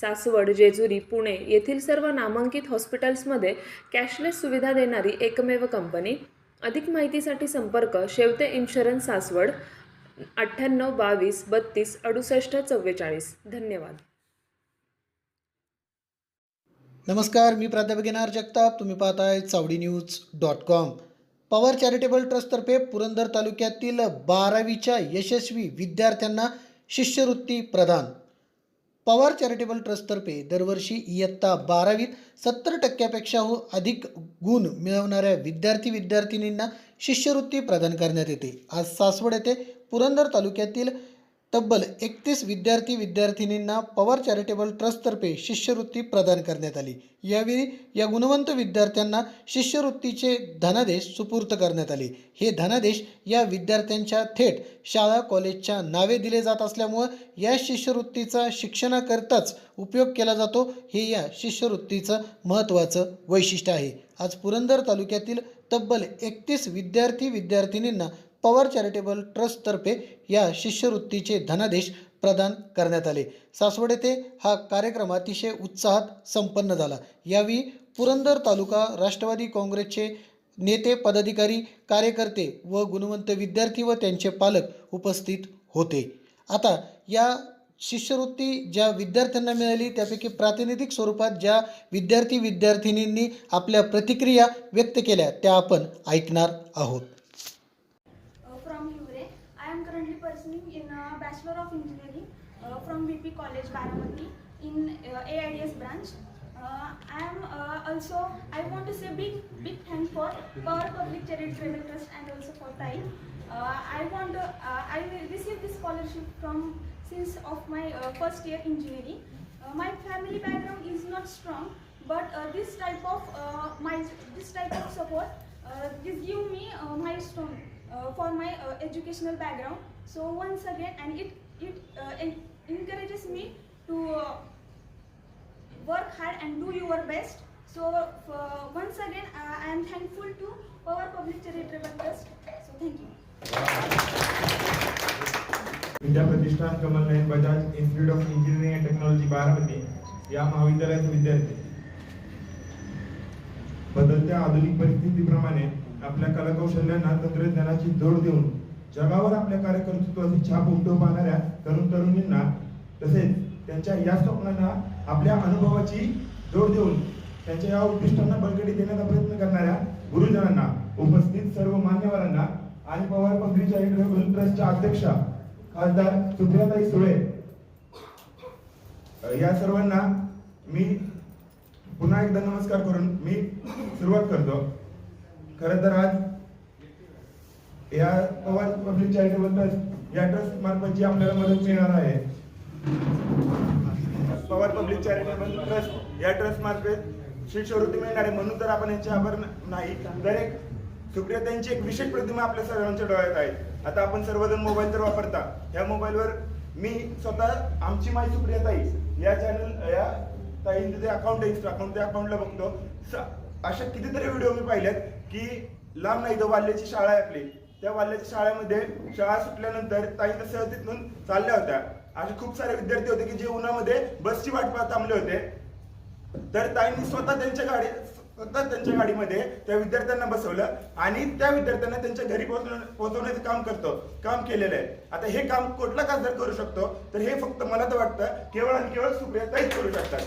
सासवड जेजुरी पुणे येथील सर्व नामांकित हॉस्पिटल्समध्ये कॅशलेस सुविधा देणारी एकमेव कंपनी. अधिक माहितीसाठी संपर्क शेवते इन्शुरन्स सासवड अठ्ठ्याण्णव बावीस बत्तीस अडुसष्ट चव्वेचाळीस. धन्यवाद. नमस्कार मी प्राध्यापक येणार जगताप. तुम्ही पाहताय Chavadi news dot com. Pawar charitable ट्रस्टतर्फे Purandar तालुक्यातील बारावीच्या यशस्वी विद्यार्थ्यांना शिष्यवृत्ती प्रदान. पवार चॅरिटेबल ट्रस्टतर्फे दरवर्षी इयत्ता बारावीत सत्तर टक्क्यापेक्षा हो अधिक गुण मिळवणाऱ्या विद्यार्थी विद्यार्थिनींना शिष्यवृत्ती प्रदान करण्यात येते. आज सासवड येथे पुरंदर तालुक्यातील तब्बल एकतीस विद्यार्थी विद्यार्थिनींना पवार चॅरिटेबल ट्रस्टतर्फे शिष्यवृत्ती प्रदान करण्यात आली. यावेळी या गुणवंत विद्यार्थ्यांना शिष्यवृत्तीचे धनादेश सुपूर्त करण्यात आले. हे धनादेश या विद्यार्थ्यांच्या थेट शाळा कॉलेजच्या नावे दिले जात असल्यामुळं या शिष्यवृत्तीचा शिक्षणाकरताच उपयोग केला जातो. हे या शिष्यवृत्तीचं महत्त्वाचं वैशिष्ट्य आहे. आज पुरंदर तालुक्यातील तब्बल एकतीस विद्यार्थी विद्यार्थिनींना पवार चॅरिटेबल ट्रस्टतर्फे या शिष्यवृत्तीचे धनादेश प्रदान करण्यात आले. सासवड येथे हा कार्यक्रम अतिशय उत्साहात संपन्न झाला. यावेळी पुरंदर तालुका राष्ट्रवादी काँग्रेसचे नेते पदाधिकारी कार्यकर्ते व गुणवंत विद्यार्थी व त्यांचे पालक उपस्थित होते. आता या शिष्यवृत्ती ज्या विद्यार्थ्यांना मिळाली त्यापैकी प्रातिनिधिक स्वरूपात ज्या विद्यार्थी विद्यार्थिनींनी आपल्या प्रतिक्रिया व्यक्त केल्या त्या आपण ऐकणार आहोत. From BP College, Baramati in uh, AIDS branch. Uh, I am uh, also, I want to say big, big thank for Power Public Charitable Trust and also for TAI. Uh, I want to, uh, I received this scholarship from since of my uh, first year engineering. Uh, my family background is not strong, but uh, this type of uh, my this type of support uh, this give me uh, milestone uh, for my uh, educational background. So once again, and it it uh, encourages me to uh, work hard and do your best. So uh, once again, uh, I am thankful to our Public Charitable Trust. So thank you. Vidya Pratishthan Kamal Nayan Bajaj institute of engineering and technology Baramati या महाविद्यालयाचे विद्यार्थी बदलत्या आधुनिक परिस्थितीप्रमाणे आपल्या कलाकौशल्यांना तंत्रज्ञानाची जोड देऊन जगावर आपल्या कार्यकर्तृत्वाची छाप उमटवून पाहणाऱ्या तरुण तसेच त्यांच्या या स्वप्नांना आपल्या अनुभवाची जोड देऊन त्यांच्या या उद्दिष्टांना बळकटी देण्याचा प्रयत्न करणाऱ्या गुरुजनांना उपस्थित सर्व मान्यवरांना आणि पवार पब्लिक चॅरिटेबल ट्रस्टच्या अध्यक्षा खासदार सुप्रियाताई सुळे या सर्वांना मी पुन्हा एकदा नमस्कार करून मी सुरुवात करतो. खरं तर आज या पवार पब्लिक चॅरिटेबल ट्रस्ट या ट्रस्ट मार्फत जी आपल्याला मदत मिळणार आहे. पवार पब्लिक चॅरिटेबल ट्रस्ट या ट्रस्ट मार्फत शिष्यवृत्ती मिळणार आहे म्हणून तर आपण यांचे आभार नाही. तर एक सुप्रियाताईंची एक विशेष प्रतिमा आपल्या सर्वांच्या डोळ्यात आहे. आता आपण सर्वजण मोबाईल तर वापरता. या मोबाईलवर मी स्वतः आमची माय सुप्रियाताई या चॅनल या ताईंचे जे अकाउंट आहे इंस्टा अकाउंट त्या अकाउंटला बघतो. स- अशा कितीतरी व्हिडिओ मी पाहिल्यात की लांब नाही तर वाल्याची शाळा आहे आपली. त्या वाल्याच्या शाळेमध्ये शाळा सुटल्यानंतर ताई तसं तिथून चालल्या होत्या. असे खूप सारे विद्यार्थी होते की जे उन्हामध्ये बसची वाट पाहत थांबले होते. तर ताईंनी स्वतः त्यांच्या गाडी स्वतः त्यांच्या गाडीमध्ये त्या विद्यार्थ्यांना बसवलं आणि त्या विद्यार्थ्यांना त्यांच्या घरी पोहोचवण्या- पोहोचवण्याचं काम करतो काम केलेलं आहे. आता हे काम कुठला खासदार करू शकतो? तर हे फक्त मला तर वाटतं केवळ आणि केवळ सुप्रियाताईच करू शकतात.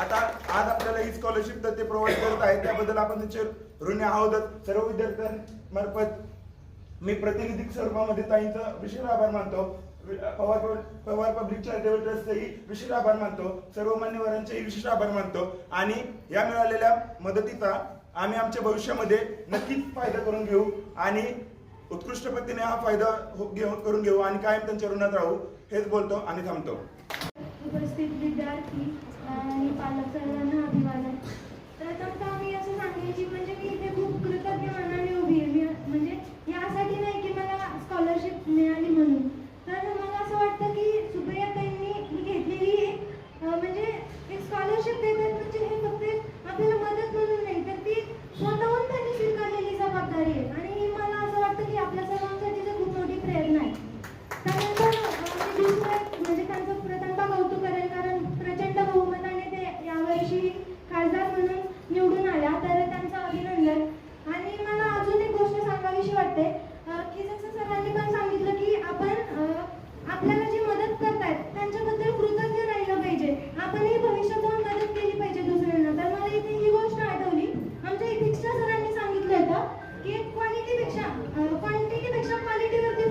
आता आज आपल्याला ही स्कॉलरशिप तर ते प्रोव्हाइड करत आहेत. त्याबद्दल आपण त्याचे ऋणी आहोतच सर्व विद्यार्थ्यांमार्फत मी प्रातिनिधिक स्वरूपामध्ये ताईंचा विशेष आभार मानतो. पवार पवार पब्लिक चॅरिटेबल ट्रस्टचेही विशेष आभार मानतो. सर्व मान्यवरांचेही विशेष आभार मानतो. आणि या मिळालेल्या मदतीचा आम्ही आमच्या भविष्यामध्ये नक्कीच फायदा करून घेऊ आणि उत्कृष्ट पद्धतीने हा फायदा हो- घेऊ करून घेऊ आणि कायम त्यांच्या ऋणात राहू हेच बोलतो आणि थांबतो. उपस्थित विद्यार्थी आणि पालक सर्वांना अभिवादन. प्रथमतः मी असं सांगायची म्हणजे मी इथे खूप कृतज्ञ मनाने पेक्षा क्वांटिटी पेक्षा क्वालिटीवरती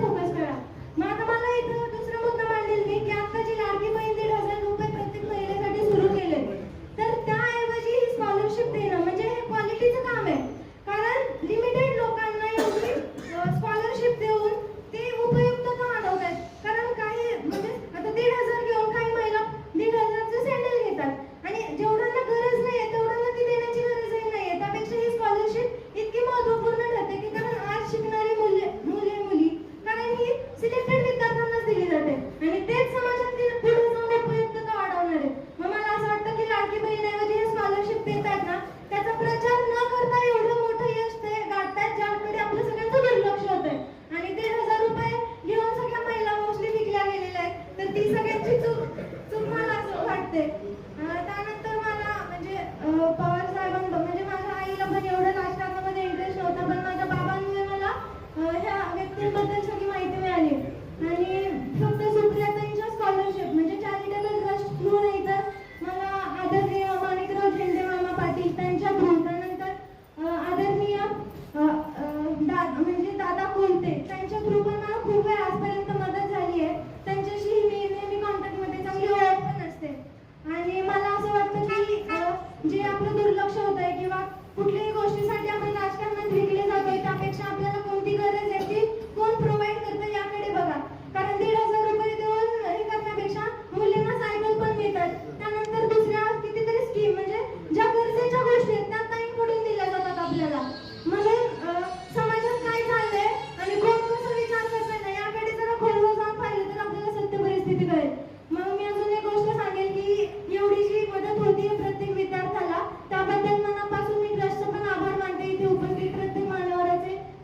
रेसिपी कळेल मग मी अजून एक गोष्ट सांगेल की एवढी जी मदत होती प्रत्येक विद्यार्थ्याला त्याबद्दल मनापासून मी ट्रस्टचं पण आभार मानते. इथे उपस्थित प्रत्येक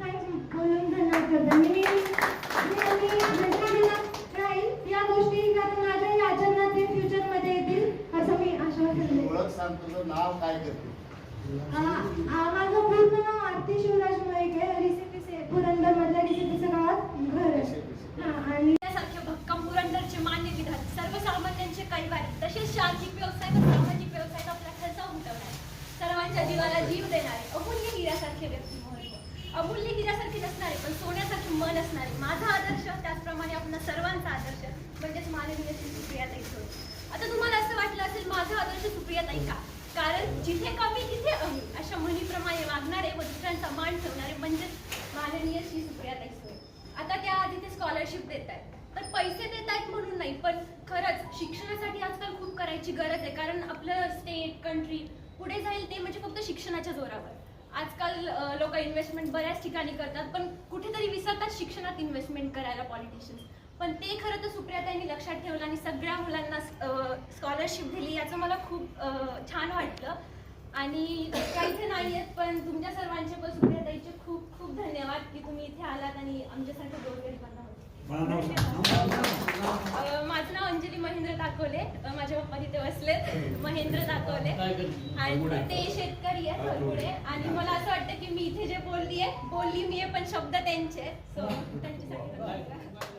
थँक्स बोलून धन्यवाद करते. मी राहील या गोष्टी कारण माझ्या या आचरणात ते फ्युचरमध्ये येतील असं मी आश्वासन देते ओळख सांग तुझं नाव काय करते? माझं पूर्ण नाव आरती शिवराज मयके रिसिपी से पुरंदर मधल्या रिसिपीचं गावात घर आहे हा आणि यासारखे भक्कम पुरंदरचे मान्य विधान सर्वसामान्यांचे कैवारी तसेच शारीरिक व्यवसाय व सामाजिक व्यवसायात आपला ठसा उमटवणारे सर्वांच्या जीवाला जीव देणारे अमूल्य हिऱ्यासारखे व्यक्ती महत्त्व अमूल्य हिऱ्यासारखे नसणारे पण सोन्यासारखे मन असणारे. माझा आदर्श त्याचप्रमाणे आपला सर्वांचा आदर्श म्हणजेच माननीय श्री सुप्रियाताई सोय आता तुम्हाला असं वाटलं असेल माझा आदर्श सुप्रियाताई का? कारण जिथे कमी तिथे अमी अशा म्हणीप्रमाणे वागणारे व दुसऱ्यांचा मान ठेवणारे म्हणजेच माननीय श्री सुप्रियाताई सोय आता त्या आधी ते स्कॉलरशिप देत आहेत तर पैसे देत आहेत म्हणून नाही पण खरंच शिक्षणासाठी आजकाल खूप करायची गरज आहे. कारण आपलं स्टेट कंट्री पुढे जाईल ते म्हणजे फक्त शिक्षणाच्या जोरावर. आजकाल लोक इन्व्हेस्टमेंट बऱ्याच ठिकाणी करतात पण कुठेतरी विसरतात शिक्षणात इन्व्हेस्टमेंट करायला पॉलिटिशियन्स पण ते खरं तर सुप्रियाताईंनी लक्षात ठेवलं आणि सगळ्या मुलांना स्कॉलरशिप दिली याचं मला खूप छान वाटलं. आणि काही इथे नाही आहेत पण तुमच्या सर्वांचे पण सुप्रियाताईचे खूप खूप धन्यवाद की तुम्ही इथे आलात आणि आमच्या माझं नाव अंजली महेंद्र दाखवले. अ, माझे पप्पा तिथे बसलेत महेंद्र दाखवले. आणि ते शेतकरी आहेत भरपुडे आणि मला असं वाटतं की मी इथे जे बोलली आहे बोलली मी पण शब्द त्यांचे सो त्यांच्यासाठी.